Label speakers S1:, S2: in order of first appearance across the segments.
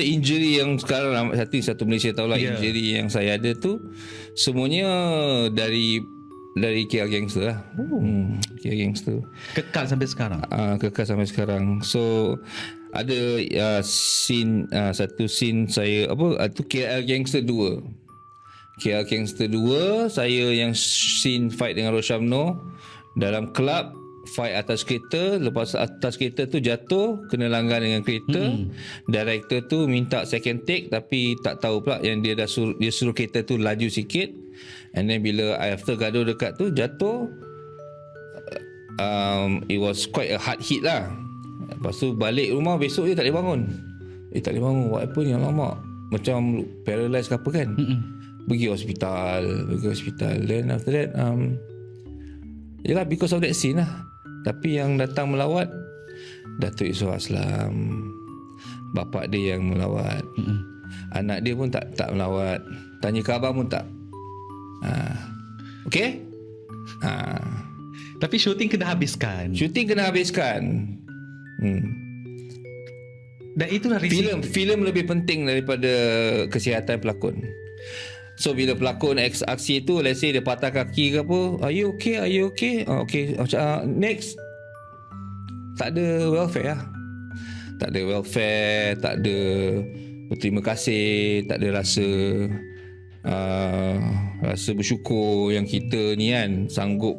S1: injury yang sekarang satu satu Malaysia tahu lah
S2: Ya.
S1: injury yang saya ada tu semuanya dari dari KL Gangster lah. Oh. Hmm, KL Gangster.
S2: Kekal sampai sekarang.
S1: uh, kekal sampai sekarang. So ada uh, scene uh, satu scene saya apa uh, tu KL Gangster 2. KL Gangster 2 saya yang scene fight dengan Roshamno dalam club fight atas kereta lepas atas kereta tu jatuh kena langgar dengan kereta hmm. director tu minta second take tapi tak tahu pula yang dia dah suruh dia suruh kereta tu laju sikit and then bila after gaduh dekat tu jatuh um, it was quite a hard hit lah. Lepas tu balik rumah besok dia tak boleh bangun. Eh tak boleh bangun. What happened yang lama? Macam paralyzed ke apa kan? Mm-mm. Pergi hospital. Pergi hospital. Then after that, um, yelah because of that scene lah. Tapi yang datang melawat, Datuk Yusof Aslam. Bapak dia yang melawat. Mm-mm. Anak dia pun tak tak melawat. Tanya khabar pun tak. Ha. Okay? Ha.
S2: Tapi syuting kena habiskan.
S1: Shooting kena habiskan. Hmm.
S2: Dan itulah risiko.
S1: Filem filem lebih penting daripada kesihatan pelakon. So bila pelakon ex aksi tu let's say dia patah kaki ke apa, are you okay? Are you okay? Oh, okay. Uh, next tak ada welfare lah. Tak ada welfare, tak ada berterima kasih, tak ada rasa uh, rasa bersyukur yang kita ni kan sanggup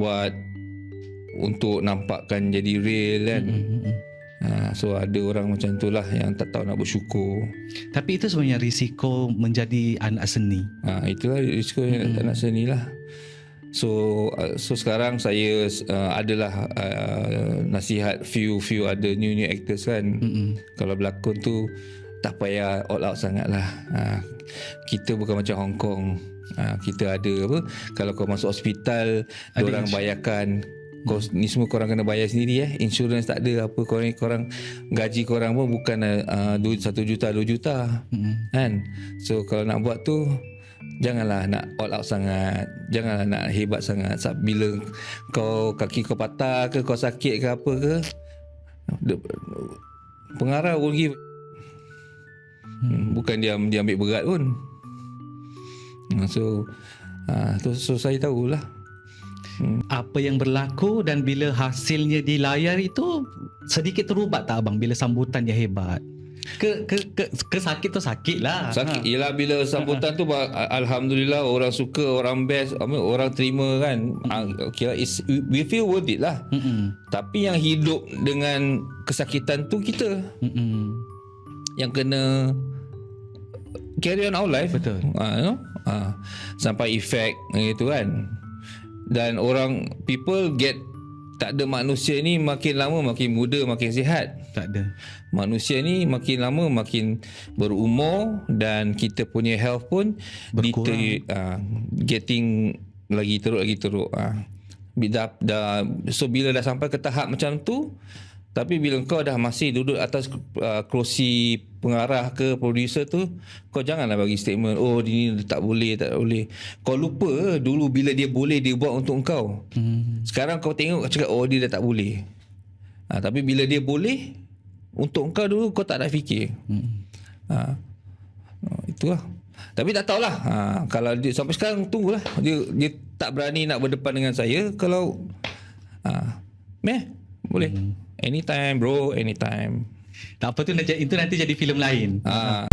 S1: buat untuk nampakkan jadi real kan. Mm-hmm. Ha, so ada orang macam tu lah yang tak tahu nak bersyukur.
S2: Tapi itu sebenarnya risiko menjadi anak seni.
S1: Ha, itulah risiko yang mm-hmm. nak seni lah. So uh, so sekarang saya uh, adalah uh, nasihat few few ada new new actors kan. Mm-hmm. Kalau berlakon tu tak payah all out sangat lah. Ha, kita bukan macam Hong Kong. Ha, kita ada apa? Kalau kau masuk hospital, ada orang bayarkan kau ni semua korang kena bayar sendiri eh. Insurans tak ada apa korang korang gaji korang pun bukan uh, 1 juta 2 juta. Mm-hmm. kan? So kalau nak buat tu janganlah nak all out sangat. Janganlah nak hebat sangat. Sebab bila kau kaki kau patah ke kau sakit ke apa ke pengarah rugi hmm. bukan dia dia ambil berat pun. So uh, tu so saya tahulah
S2: Hmm. Apa yang berlaku dan bila hasilnya di layar itu sedikit terubat tak abang bila sambutan dia hebat? Ke ke ke, ke sakit tu sakit lah.
S1: Sakit ha. ialah bila sambutan tu alhamdulillah orang suka, orang best, orang terima kan. Mm-hmm. Okay, it's, we feel worth it lah. Mm-hmm. Tapi yang hidup dengan kesakitan tu kita. Mm-hmm. Yang kena carry on our life.
S2: Betul.
S1: Ha, you know? ha. Sampai efek gitu kan dan orang people get tak ada manusia ni makin lama makin muda makin sihat.
S2: Tak ada.
S1: Manusia ni makin lama makin berumur dan kita punya health pun
S2: berkurang.
S1: uh, getting lagi teruk lagi teruk. Uh. dah, dah, so bila dah sampai ke tahap macam tu tapi bila kau dah masih duduk atas uh, kerusi pengarah ke producer tu, kau janganlah bagi statement, oh ini tak boleh, tak boleh. Kau lupa dulu bila dia boleh, dia buat untuk kau. Hmm. Sekarang kau tengok, kau cakap, oh dia dah tak boleh. Ha, tapi bila dia boleh, untuk kau dulu, kau tak nak fikir. Hmm. Ha, itulah. Tapi tak tahulah. Ha, kalau dia sampai sekarang, tunggulah. Dia, dia tak berani nak berdepan dengan saya. Kalau, ha, meh, boleh. Hmm. Anytime bro, anytime.
S2: Tak apa tu itu nanti jadi filem lain.
S1: Ah.